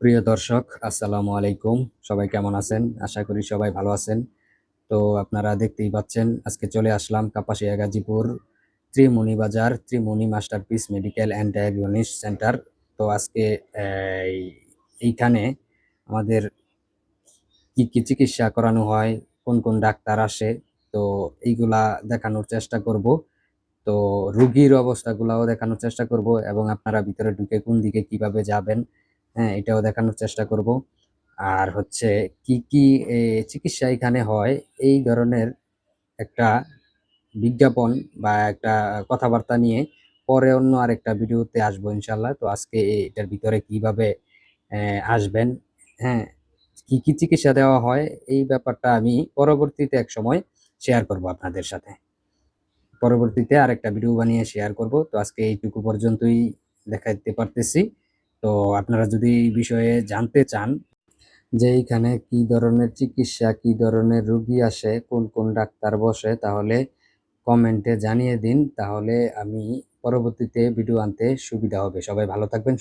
প্রিয় দর্শক, আসসালামু আলাইকুম। সবাই কেমন আছেন? আশা করি সবাই ভালো আছেন। তো আপনারা দেখতেই পাচ্ছেন, আজকে চলে আসলাম Kapasia Gazipur Trimoni Bazar Trimoni masterpiece medical and diagnostic centre. তো আজকে এই, এইখানে আমাদের কি কি চিকিৎসা করানো হয়, কোন কোন ডাক্তার আসে, তো এইগুলা দেখানোর চেষ্টা করব। তো রুগীর অবস্থাগুলাও দেখানোর চেষ্টা করব এবং আপনারা ভিতরে ঢুকে কোন দিকে কীভাবে যাবেন হ্যাঁ এটাও দেখানোর চেষ্টা করব। আর হচ্ছে কি কি চিকিৎসা এখানে হয়, এই ধরনের একটা বিজ্ঞাপন বা একটা কথাবার্তা নিয়ে পরে অন্য আরেকটা ভিডিওতে আসব ইনশাল্লাহ তো আজকে এটার ভিতরে কীভাবে আসবেন হ্যাঁ কি কি চিকিৎসা দেওয়া হয়, এই ব্যাপারটা আমি পরবর্তীতে এক সময় শেয়ার করব আপনাদের সাথে। পরবর্তীতে আরেকটা ভিডিও বানিয়ে শেয়ার করব। তো আজকে এইটুকু পর্যন্তই দেখাইতে পারতেছি। তো আপনারা যদি এই বিষয়ে জানতে চান যে এইখানে কি ধরনের চিকিৎসা, কি ধরনের রোগী আসে, কোন কোন ডাক্তার বসে, তাহলে কমেন্টে জানিয়ে দিন। তাহলে আমি পরবর্তীতে ভিডিও আনতে সুবিধা হবে। সবাই ভালো থাকবেন